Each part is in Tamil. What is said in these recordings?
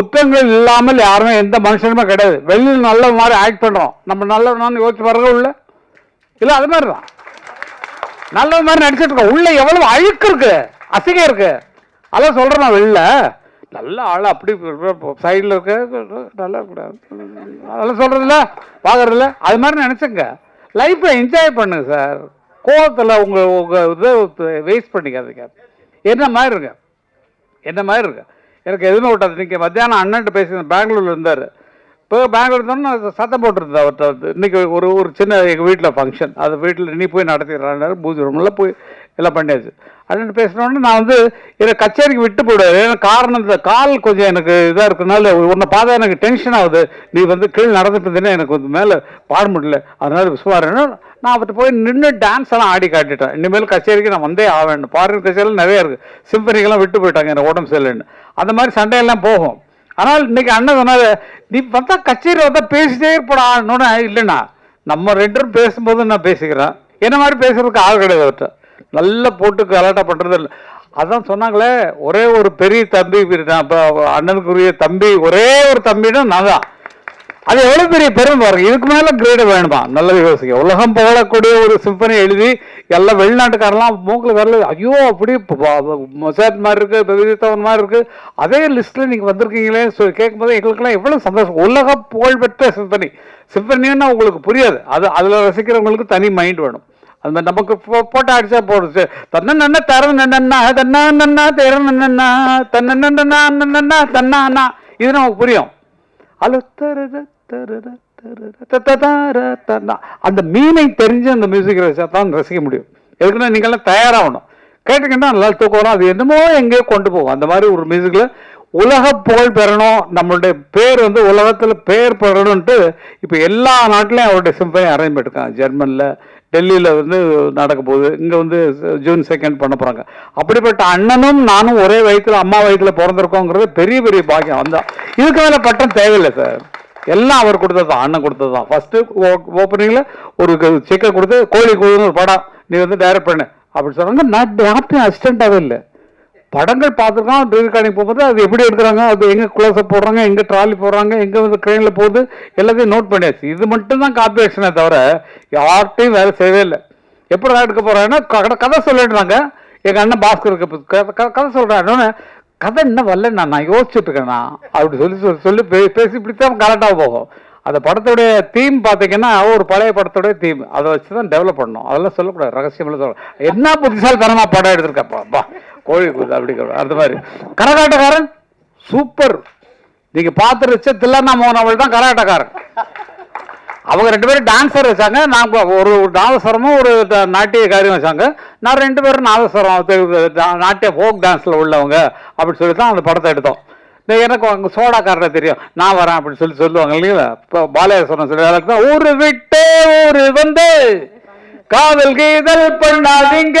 குற்றங்கள் இல்லாமல் யாருமே எந்த மனுஷனுமே கிடையாது. வெளியில் நல்ல மாதிரி ஆக்ட் பண்ணுறோம் நம்ம நல்லவனான்னு யோசிச்சு பாருங்க உள்ள. இல்லை அது மாதிரி தான். நல்ல மாதிரி நடிச்சிட்டு இருக்கோம் உள்ள எவ்வளவு அழுக்கு இருக்கு. அசிங்கம் இருக்கு. அதான் சொல்கிறேன் வெளில. நல்ல ஆள் அப்படி சைடில் இருக்க நல்லா இருக்கக்கூடாது அதெல்லாம் சொல்கிறதில்ல பார்க்குறதில்ல அது மாதிரி நினச்சிங்க லைஃப்பை என்ஜாய் பண்ணுங்க சார் கோவத்தில் உங்கள் உங்கள் இதை வேஸ்ட் பண்ணிக்காதீங்க. என்ன மாதிரி இருங்க. என்ன மாதிரி இருக்குது எனக்கு எதுவுமே விட்டாது இன்றைக்கி மத்தியானம் அண்ணன்ட்டு பேசியிருந்தேன். பெங்களூரில் இருந்தார். இப்போ பெங்களூர் இருந்தோன்னு நான் சத்தம் போட்டிருந்தேன் அவர்கிட்ட வந்து இன்றைக்கி ஒரு ஒரு சின்ன எங்கள் வீட்டில் ஃபங்க்ஷன் அது வீட்டில் நீ போய் நடத்திடுறாரு. பூஜை ரூமில் போய் எல்லாம் பண்ணியாச்சு. அண்ணன் பேசினோடனே நான் வந்து என்னை கச்சேரிக்கு விட்டு போயிடுவாரு. ஏன்னா காரணம் இந்த கால் கொஞ்சம் எனக்கு இதாக இருக்கனால உன்னை பார்த்தா எனக்கு டென்ஷன் ஆகுது. நீ வந்து கீழே நடந்துட்டு இருந்தேன்னா எனக்கு வந்து மேலே பாட முடியல. அதனால விசுவாரன்னு நான் அவர்கிட்ட போய் நின்று டான்ஸ் எல்லாம் ஆடி காட்டிட்டேன். இனிமேல் கச்சேரிக்கு நான் வந்தே ஆவேன் ஃபாரின் கச்சேரியில் நிறைய இருக்குது சிம்பனிக்கெல்லாம் விட்டு போயிட்டாங்க எனக்கு உடம்பு சரியில்லைன்னு அந்த மாதிரி சண்டையெல்லாம் போகும். ஆனால் இன்னைக்கு அண்ணன் சொன்னாரு நீ பார்த்தா கச்சேரி வந்தா பேசிட்டே இருப்படா இல்லைண்ணா. நம்ம ரெண்டு பேரும் பேசும்போது நான் பேசிக்கிறேன். என்ன மாதிரி பேசுறதுக்கு ஆள் கிடையாது அவர்கிட்ட. நல்லா போட்டு கலாட்டா பண்ணுறது இல்லை. அதான் சொன்னாங்களே ஒரே ஒரு பெரிய தம்பி இப்போ அண்ணனுக்குரிய தம்பி ஒரே ஒரு தம்பின்னா நான் தான். அது எவ்வளவு பெரிய பெருமை பாருங்க. இதுக்கு மேல கிரேடு வேணுமா? நல்லது யோசிக்க உலகம் புகழக்கூடிய ஒரு சிம்பனி எழுதி எல்லாம் வெளிநாட்டுக்காரெல்லாம் மூக்கில் வரல ஐயோ அப்படி மொசாத் மாதிரி இருக்கு விதித்தவன் மாதிரி இருக்கு. அதே லிஸ்ட்ல நீங்க வந்திருக்கீங்களே சொல்லி கேட்கும்போது எங்களுக்கெல்லாம் எவ்வளவு சந்தோஷம். உலக புகழ்பெற்ற சிம்பனி சிம்பனின்னா உங்களுக்கு புரியாது. அது அதுல ரசிக்கிறவங்களுக்கு தனி மைண்ட் வேணும். அது மாதிரி நமக்கு போ- போட்டோ அடிச்சா போடுச்சு தன்ன நன்ன தர நன்னா தன்னா நன்னா தேர நன்னா தன்ன நன்னா தன்னா அண்ணா இது நமக்கு புரியும். அல அந்த மீனை தெரிஞ்சு அந்த மியூசிக் ரசிச்சா தான் ரசிக்க முடியும். எதுக்குன்னா நீங்கள்லாம் தயாராகணும். கேட்டுக்கிட்டா நல்லா தூக்கம் வரும். அது என்னமோ எங்கேயோ கொண்டு போகும். அந்த மாதிரி ஒரு மியூசிக்கில் உலக புகழ் பெறணும். நம்மளுடைய பேர் வந்து உலகத்தில் பேர் பெறணும்ட்டு இப்போ எல்லா நாட்டிலையும் அவருடைய சிம்பனி அரேஞ்ச் பண்ணிருக்காங்க. ஜெர்மனில் டெல்லியில் வந்து நடக்க போகுது. இங்கே வந்து ஜூன் செகண்ட் பண்ண போகிறாங்க அப்படிப்பட்ட அண்ணனும் நானும் ஒரே வயித்துல அம்மா வயித்துல பிறந்திருக்கோங்கிறது பெரிய பெரிய பாக்கியம். அந்த இதுக்கு மேலே பட்டம் தேவையில்லை சார் எல்லாம் அவர் கொடுத்தது தான் அண்ணன் கொடுத்தது தான். ஃபஸ்ட்டு ஓப்பனிங்கில் ஒரு செக்கை கொடுத்து கோழி கொடுன்னு ஒரு படம் நீ வந்து டைரக்ட் பண்ணு. அப்படின்னு சொன்னாங்க. நான் யார்ட்டையும் அசிஸ்டண்டாகவே இல்லை. படங்கள் பார்த்துருக்கோம் ரீகார்டிங் போகும்போது அது எப்படி எடுக்கிறாங்க அது எங்கே க்ளோஸ்அப் போடுறாங்க எங்கே ட்ராலி போடுறாங்க எங்கே வந்து ட்ரெயினில் போகுது எல்லாத்தையும் நோட் பண்ணியாச்சு. இது மட்டும் தான் காப்பி ஆக்ஷனே தவிர யார்ட்டையும் வேலை செய்யவே இல்லை. எப்படி எடுக்க போறாங்கன்னா கதை சொல்லிடுறாங்க எங்கள் அண்ணன் பாஸ்கருக்கு கதை- கதை- கதை என்ன வரல நான் நான் யோசிச்சுட்டு அப்படி சொல்லி சொல்லி சொல்லி பே- பேசி இப்படித்தான் கரெக்டாக போகும். அந்த படத்துடைய தீம் பார்த்தீங்கன்னா ஒரு பழைய படத்துடைய தீம் அதை வச்சு தான் டெவலப் பண்ணணும். அதெல்லாம் சொல்லக்கூடாது. ரகசியமெல்லாம் சொல்ல என்ன புத்திசாலித்தனமாக படம் எடுத்திருக்கப்பா கோழி கூது அப்படி அந்த மாதிரி கரகாட்டக்காரன்? சூப்பர். நீங்கள் பார்த்து வச்ச தில்லண்ணா மோகன் அவள் தான் கரகாட்டக்காரன் அவங்க ரெண்டு பேரும் டான்ஸர் வச்சாங்க. நான் ஒரு நாதஸ்வரமும் ஒரு நாட்டிய காரியம் வச்சாங்க. நான் ரெண்டு பேரும் நாதஸ்வரம் நாட்டிய ஃபோக் டான்ஸில் உள்ளவங்க அப்படின்னு சொல்லி தான் அந்த படத்தை எடுத்தோம். எனக்கு அங்கே சோடாக்காரரை தெரியும். நான் வரேன் அப்படின்னு சொல்லி சொல்லுவாங்க இல்லைங்களா? இப்போ பாலயேஸ்வரன் சொல்லி தான் ஊரு விட்டு ஊரு வந்து காதல் கீதல் பண்ணாதீங்க.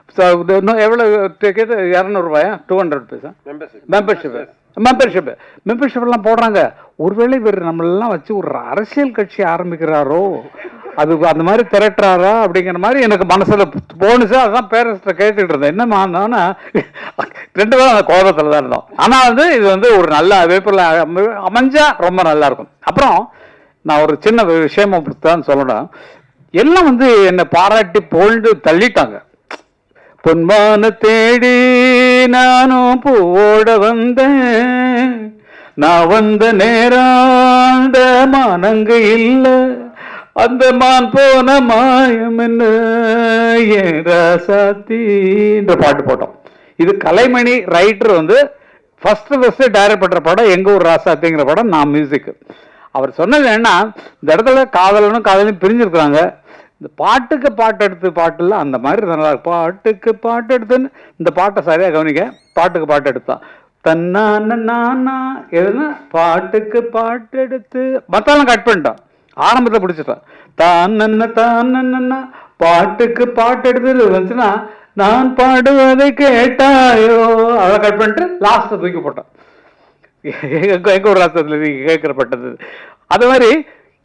இன்னும் எவ்வளவு டிக்கெட் இரநூறுபாயா டூ ஹண்ட்ரட் பைசா மெம்பர்ஷிப் மெம்பர்ஷிப் மெம்பர்ஷிப் எல்லாம் போடுறாங்க. ஒருவேளை இவர் நம்மளெல்லாம் வச்சு ஒரு அரசியல் கட்சி ஆரம்பிக்கிறாரோ? அது அந்த மாதிரி திரட்டுறாரா? அப்படிங்கிற மாதிரி எனக்கு மனசுல போணுச்சு. அதான் பேரண்ட்ஸ்ட கேட்டுட்டு இருந்தேன். என்னம்மா நானா ரெண்டு பேரும் அந்த கோபத்தில் தான் இருந்தோம். ஆனா வந்து இது வந்து ஒரு நல்ல அமைப்பில் அமை- அமைஞ்சா ரொம்ப நல்லா இருக்கும் அப்புறம் நான் ஒரு சின்ன விஷயமா தான் சொல்லணும். எல்லாம் வந்து என்னை பாராட்டி புகழ்ந்து தள்ளிட்டாங்க. பொன்மான தேடி நானும் பூவோட வந்தேன். நான் வந்த நேரம் மானங்கு மானங்க இல்ல அந்த மான் போன மாயம் என்ன? ஏன் ராசாத்தின்ற பாட்டு போட்டோம். இது கலைமணி ரைட்டர் வந்து ஃபர்ஸ்ட் ஃபர்ஸ்ட் டைரக்ட் பண்ணுற படம் எங்கள் ஊர் ராசாத்திங்கிற படம் நான் மியூசிக் அவர் சொன்னது என்ன இந்த இடத்துல காதலனும் காதலும் பிரிஞ்சிருக்கிறாங்க. இந்த பாட்டுக்கு பாட்டு எடுத்து பாட்டுல அந்த மாதிரி நல்லா பாட்டுக்கு பாட்டு எடுத்துன்னு இந்த பாட்டை சரியாக கவனிக்க பாட்டுக்கு பாட்டு எடுத்தான் தன்னான நானா எதுனா பாட்டுக்கு பாட்டு எடுத்து மத்தாலும் கட் பண்ணிட்டான். ஆரம்பத்தை பிடிச்சிட்டான். தான் தான் பாட்டுக்கு பாட்டு எடுத்து வந்துச்சுன்னா நான் பாடுவதை கேட்டாயோ? அதை கட் பண்ணிட்டு லாஸ்ட்டை தூக்கி போட்டான். எங்க எங்க ஒரு ராஷ்டிரத்தில் நீங்க அது மாதிரி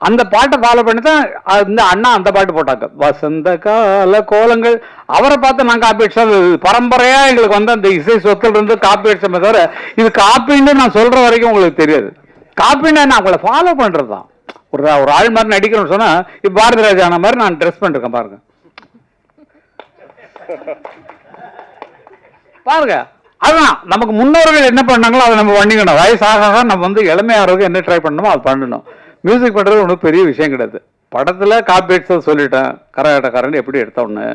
அந்த பாட்டை ஃபாலோ பண்ணி தான் இந்த அண்ணா அந்த பாட்டு போட்டாங்க. வசந்த கால கோலங்கள். அவரை பார்த்து நான் காப்பி அடிச்சா பரம்பரையாக எங்களுக்கு வந்து அந்த இசை சொத்துல இருந்து காப்பி அடிச்சோமே தவிர இது காப்பின்னு நான் சொல்கிற வரைக்கும் உங்களுக்கு தெரியாது. காப்பின்னா நான் அவங்கள ஃபாலோ பண்ணுறது தான். ஒரு ஒரு ஆள் மாதிரி நடிக்கணும்னு சொன்னால் இப்போ பாரதி ராஜான மாதிரி நான் ட்ரெஸ் பண்ணிருக்கேன் பாருங்க. பாருங்க அதுதான். நமக்கு முன்னோர்கள் என்ன பண்ணாங்களோ அதை நம்ம பண்ணிக்கணும். வயசாக ஆக நம்ம வந்து இளமையாகிறதுக்கு என்ன ட்ரை பண்ணணுமோ அது பண்ணணும். மியூசிக் பண்ணுறது ஒன்றும் பெரிய விஷயம் கிடையாது. படத்தில் காப்பி சொல்லிட்டேன். கரகாட்டக்காரன் எப்படி எடுத்தோன்னு.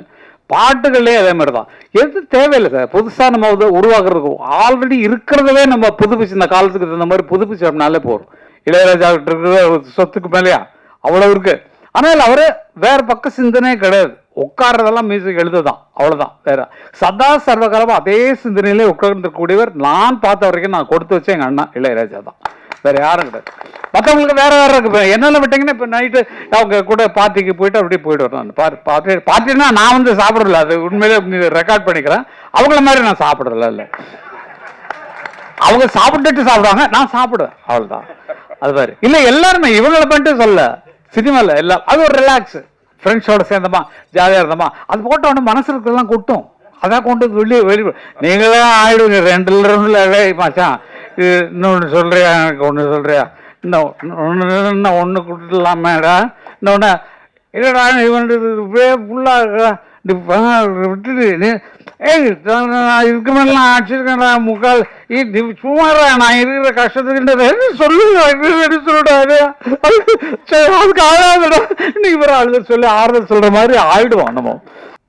பாட்டுகள்லயே அதே மாதிரி தான் எது தேவையில்லை சார். புதுசாக நம்ம வந்து உருவாக்குறதுக்கு ஆல்ரெடி இருக்கிறதவே நம்ம புதுப்பிச்சு இந்த காலத்துக்கு தகுந்த மாதிரி புதுப்பிச்சு அப்படினாலே போதும். இளையராஜா கிட்ட சொத்துக்கு மேலேயா? அவ்வளோ இருக்கு. ஆனால் அவர் வேற பக்க சிந்தனையே கிடையாது. உட்கார்றதெல்லாம் மியூசிக் எழுதுதான். அவ்வளோதான் வேற சதா சர்வகாலமாக அதே சிந்தனையிலே உட்கார்ந்துக்கூடியவர் நான் பார்த்த வரைக்கும் நான் கொடுத்து வச்ச எங்கள் அண்ணா இளையராஜா தான். வேற யாரும் கிடையாது. மற்றவங்களுக்கு வேற வேற இருக்கு. இப்ப விட்டீங்கன்னா இப்போ நைட்டு அவங்க கூட பார்ட்டிக்கு போயிட்டு அப்படியே போயிட்டு பார்த்து பார்ட்டி பார்ட்டினா நான் வந்து சாப்பிடல அது உண்மையிலே ரெக்கார்ட் பண்ணிக்கிறேன். அவங்கள மாதிரி நான் சாப்பிடல இல்லை. அவங்க சாப்பிட்டுட்டு சாப்பிடுவாங்க நான் சாப்பிடுவேன். அவ்வளோதான் அது மாதிரி. இல்லை எல்லாருமே இவங்களை பண்ணிட்டு சொல்ல சினிமால எல்லாம். அது ஒரு ரிலாக்ஸ் ஃப்ரெண்ட்ஸோட சேர்ந்தமா ஜாலியாக இருந்தோமா அது போட்ட உடனே மனசு கொட்டும். அதான் கொண்டு வெளியே வெளியே நீங்களே ஆயிடுவீங்க. ரெண்டு ரெண்டுல டேய் மச்சான். எனக்கு இன்னொன்று சொல்கிறியா எனக்கு ஒன்று சொல்கிறியா இன்னும் ஒன்று ஒன்று கொடுத்துடலாமேடா. இன்னொன்று இல்லைடா இவன் இப்படியே ஃபுல்லாக விட்டுட்டு ஏய் நான் இதுக்கு மேல நான் அடிச்சிருக்கேன்டா முக்கால். நீ சும்மாடா நான் இருக்கிற கஷ்டத்துக்கு சொல்லுங்க இது சொல்லுடாது சரி அதுக்கு ஆகாதடா இன்னைக்கு இவரை அழுத சொல்லி ஆறுதல் சொல்கிற மாதிரி ஆயிடுவோம் நம்ம.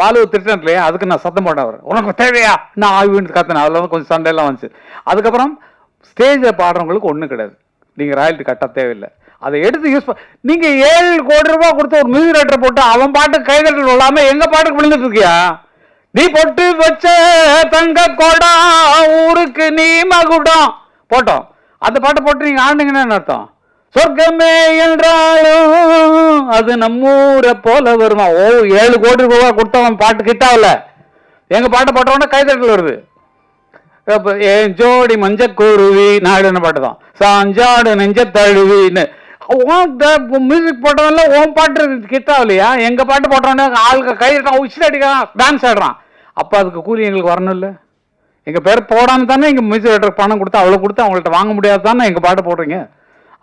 பாலு திட்டினேன் இல்லையா அதுக்கு நான் சத்தம் போட்டேன் அவர். உனக்கு தேவையா? நான் ஆய்வுன்னு கத்தினேன் அதில் வந்து கொஞ்சம் சண்டையெல்லாம் வந்துச்சு. அதுக்கப்புறம் ஸ்டேஜில் பாடுறவங்களுக்கு ஒன்றும் கிடையாது. நீங்கள் ராயல்ட்டி கட்ட தேவையில்லை. அதை எடுத்து யூஸ் பண்ண நீங்கள் ஏழு கோடி ரூபா கொடுத்து ஒரு மியூசிக் ரைட்டர் போட்டு அவன் பாட்டு கைதட்டல் விழாம எங்கள் பாட்டுக்கு விழுந்துட்டு இருக்கியா? நீ பொட்டு வச்ச தங்க கோடம் ஊருக்கு நீ மகுடம். போட்டோம். அந்த பாட்டை போட்டு நீங்கள் ஆடுனீங்கன்னா என்ன அர்த்தம்? சொர்க்கமே என்றாலும் அது நம்மூரை போல வருமா? ஓ ஏழு கோடி ரூபா கொடுத்தவன் பாட்டு கிட்டாவில். எங்க பாட்டை போட்டவொடனே கைதட்டல் வருது. என் ஜோடி மஞ்ச குருவி நாடுன்னு பாட்டு தான். சாஞ்சாடு நெஞ்ச தழுவின்னு மியூசிக் போட்டவன்ல ஓம் பாட்டு கிட்டாவில்லையா எங்கள் எங்க பாட்டு போட்டவனே ஆளுக்கு கை உச்சில் அடிக்கிறான். டான்ஸ் ஆடுறான். அப்போ அதுக்கு கூலி எங்களுக்கு வரணும் இல்லை எங்கள் பேர் போடாமல் தானே எங்கள் மியூசிக் டைரக்டர் பணம் கொடுத்து அவ்வளோ கொடுத்து அவங்கள்ட்ட வாங்க முடியாது தானே எங்கள் பாட்டு போடுறீங்க?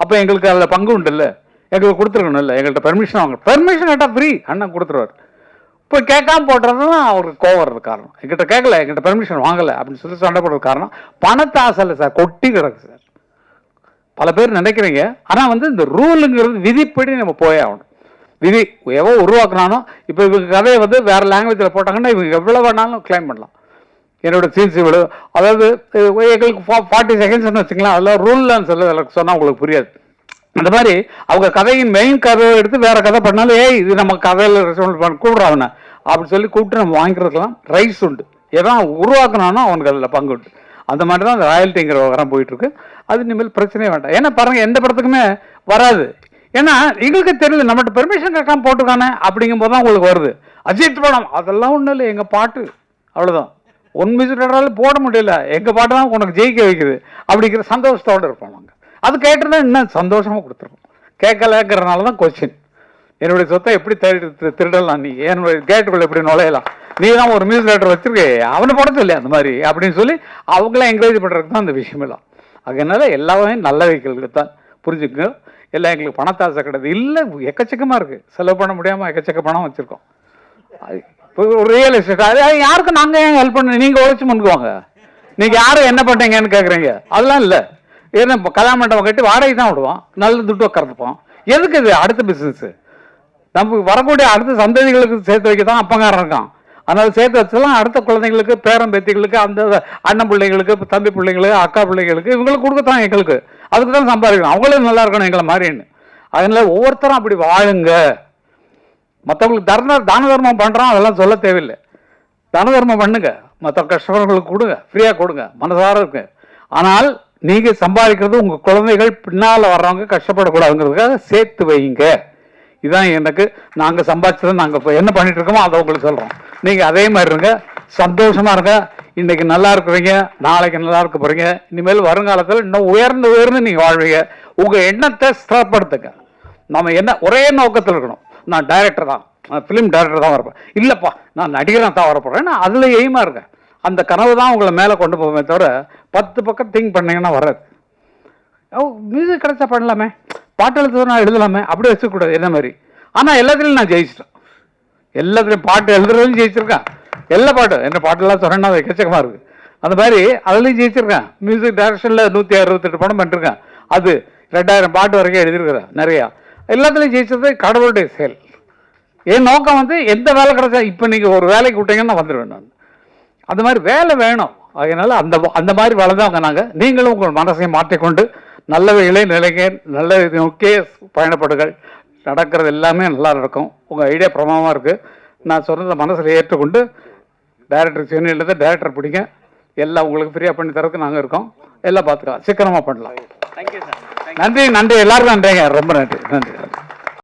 அப்போ எங்களுக்கு அதில் பங்கு உண்டு இல்லை எங்களுக்கு கொடுத்துருக்கணும் இல்லை. எங்கள்கிட்ட பெர்மிஷன் வாங்க பெர்மிஷன் கேட்டால் ஃப்ரீ அண்ணன் கொடுத்துருவாரு. இப்போ கேட்காம போடுறது தான் அவருக்கு கோவம் வர்றது காரணம். எங்கிட்ட கேட்கல. எங்கிட்ட பெர்மிஷன் வாங்கலை. அப்படின்னு சொல்லி சண்டை போடுறது காரணம். பணத்தை ஆசை இல்லை சார் கொட்டி கிடக்கு சார் பல பேர் நினைக்கிறீங்க. ஆனால் வந்து இந்த ரூலுங்கிறது விதிப்படி நம்ம போயே ஆகணும். விதி எவ்வளோ உருவாக்குனாலும் இப்போ இவங்க கதையை வந்து வேறு லாங்குவேஜில் போட்டாங்கன்னா இவங்க எவ்வளோ வேணாலும் கிளைம் பண்ணலாம். என்னோட சீன்ஸ் இவ்வளோ அதாவது அஹ், எங்களுக்கு ஃபார்ட்டி செகண்ட்ஸ்னு வச்சுக்கலாம் அதில் ரூல்னு சொல்ல சொன்னால் உங்களுக்கு புரியாது. அந்த மாதிரி அவங்க கதையின் மெயின் கதையை எடுத்து வேற கதை பண்ணாலும் ஏய் இது நம்ம கதையில் ரெஸ்பான்ஸ் பண்ண கூப்பிட்றான் அவனை. சொல்லி கூப்பிட்டு நம்ம வாங்கிக்கிறதுக்கெல்லாம் ரைஸ் உண்டு. எதான் உருவாக்குனானோ அவனுக்கு அதில் பங்கு உண்டு. அந்த மாதிரி தான் அந்த ராயல்ட்டிங்கிற விவகாரம் போயிட்டுருக்கு. அது இனிமேல் பிரச்சனையே வேண்டாம். ஏன்னா பாருங்கள் எந்த படத்துக்குமே வராது. ஏன்னா எங்களுக்கு தெரியல நம்மகிட்ட பெர்மிஷன் கேட்காம போட்டுக்கானே அப்படிங்கும் போது தான் உங்களுக்கு வருது. அஜித் படம் அதெல்லாம் ஒன்றும் இல்லை எங்கள் பாட்டு. அவ்வளோதான் ஒன் மியூசிக் போட முடியல. எங்கள் பாட்டு தான் உனக்கு ஜெயிக்க வைக்குது. அப்படிங்கிற சந்தோஷத்தோடு இருப்போம் நாங்கள் அது கேட்டிருந்தா இன்னும் சந்தோஷமாக கொடுத்துருவோம் கேட்கலங்கிறனால தான் கொஸ்டின் என்னுடைய சொத்தை எப்படி திருடி- திரு- திருடலாம் நீ? என்னுடைய கேட்டுக்குள்ளே எப்படி நுழையலாம்? நீ தான் ஒரு மியூசிக் டைரக்டர் வச்சிருக்கே. அவனை போட சொல்லி அந்த மாதிரி? அப்படின்னு சொல்லி அவங்கள என்கரேஜ் பண்ணுறதுக்கு தான் அந்த விஷயமெல்லாம் அதனால் அதனால எல்லாமே நல்ல வைக்கிறதுக்கு தான். புரிஞ்சுக்குங்க. எல்லாம் எங்களுக்கு பணத்தாசை கிடையாது. இல்லை எக்கச்சக்கமாக இருக்குது செலவு பண்ண முடியாமல் எக்கச்சக்க பணம் வச்சுருக்கோம். அது ஒரு ரியல் எஸ்டேட் அது யாருக்கும் நாங்கள் ஏன் ஹெல்ப் பண்ண நீங்கள் உழைச்சி முன்னுக்குவாங்க? நீங்கள் யாரும் என்ன பண்ணுறீங்கன்னு கேட்குறீங்க அதெல்லாம் இல்லை. ஏன்னா இப்போ கல்யாண மண்டபம் கட்டி வாடகை தான் விடுவோம். நல்ல துட்டு உட்காந்துப்போம் எதுக்கு இது அடுத்த பிஸ்னஸ் நமக்கு வரக்கூடிய அடுத்த சந்ததிகளுக்கு சேர்த்து வைக்க தான் அப்பங்காரன் இருக்கான். அதனால் சேர்த்து வச்சலாம் அடுத்த குழந்தைங்களுக்கு பேரன் பேத்திகளுக்கு அந்த அண்ணன் பிள்ளைங்களுக்கு தம்பி பிள்ளைங்களுக்கு அக்கா பிள்ளைங்களுக்கு இவங்களுக்கு கொடுக்கத்தான் எங்களுக்கு. அதுக்கு தான் சம்பாதிக்கணும். அவங்களும் நல்லா இருக்கணும் எங்களை மாதிரின்னு. அதனால ஒவ்வொருத்தரும் அப்படி வாழுங்க. மற்றவங்களுக்கு தர்ண தான தர்மம் பண்ணுறோம் அதெல்லாம் சொல்ல தேவையில்லை. தான தர்மம் பண்ணுங்க. மற்ற கஷ்டப்படுறவங்களுக்கு கொடுங்க. ஃப்ரீயாக கொடுங்க. மனசார இருக்கு ஆனால் நீங்கள் சம்பாதிக்கிறது உங்கள் குழந்தைகள் பின்னால் வர்றவங்க கஷ்டப்படக்கூடாதுங்கிறதுக்காக சேர்த்து வைங்க. இதான் எனக்கு நாங்கள் சம்பாதிச்சதை நாங்கள் இப்போ என்ன பண்ணிட்டு இருக்கோமோ அதை உங்களுக்கு சொல்கிறோம் நீங்கள் அதே மாதிரி இருங்க. சந்தோஷமாக இருங்க. இன்றைக்கி நல்லா இருக்கிறீங்க. நாளைக்கு நல்லா இருக்க போகிறீங்க இனிமேல் வருங்காலத்தில் இன்னும் உயர்ந்து உயர்ந்து நீங்கள் வாழ்வீங்க. உங்கள் எண்ணத்தை ஸ்திரப்படுத்துங்க. நம்ம என்ன ஒரே நோக்கத்தில் இருக்கணும். நான் டைரக்டர் தான். நான் ஃபிலிம் டைரக்டர் தான் வரப்பேன் இல்லைப்பா நான் நடிகராக தான் வரப்போறேன். நான் அதில் எய்மாக இருக்கேன். அந்த கனவு தான் உங்களை மேலே கொண்டு போவேமே தவிர பத்து பக்கம் திங்க் பண்ணீங்கன்னா வராது. ஓ மியூசிக் கிடச்சா பண்ணலாமே. பாட்டு எழுத நான் எழுதலாமே. அப்படி வச்சுக்கூடாது என்ன மாதிரி. ஆனால் எல்லாத்துலேயும் நான் ஜெயிச்சிட்டேன். எல்லாத்துலேயும் பாட்டு எழுதுறதுலையும் ஜெயிச்சிருக்கேன். எல்லா பாட்டும் என்ன பாட்டெல்லாம் சொன்னா எக்கச்சக்கமாக இருக்குது அந்த மாதிரி அதுலேயும் ஜெயிச்சிருக்கேன். மியூசிக் டைரக்ஷனில் நூற்றி அறுபத்தெட்டு படம் பண்ணிருக்கேன். அது ரெண்டாயிரம் பாட்டு வரைக்கும் எழுதியிருக்கிறேன் நிறையா. எல்லாத்துலேயும் ஜெயிச்சது கடவுளுடைய செயல். என் நோக்கம் வந்து எந்த வேலை கிடைச்சா இப்போ நீங்கள் ஒரு வேலைக்கு விட்டீங்கன்னா நான் வந்துடுவேன் நான். அந்த மாதிரி வேலை வேணும். அதனால் அந்த அந்த மாதிரி வளர்ந்தவங்க நாங்கள் நீங்களும் உங்கள் மனசையும் மாற்றிக்கொண்டு நல்ல இளை நிலைங்க நல்ல நோக்கே நோக்கியே பயணப்படுங்கள். நடக்கிறது எல்லாமே நல்லா நடக்கும். உங்கள் ஐடியா பிரமாதமாக இருக்குது நான் சொன்னதை மனசில் ஏற்றுக்கொண்டு டைரக்டர் சென்னையில் தான் டைரக்டர் பிடிங்க. எல்லாம் உங்களுக்கு ஃப்ரீயாக பண்ணி தரதுக்கு நாங்கள் இருக்கோம். எல்லாம் பார்த்துக்கலாம். சீக்கிரமாக பண்ணலாம். தேங்க்யூ சார் நன்றி நன்றி. எல்லாருக்கும் நன்றிங்க. ரொம்ப நன்றி நன்றி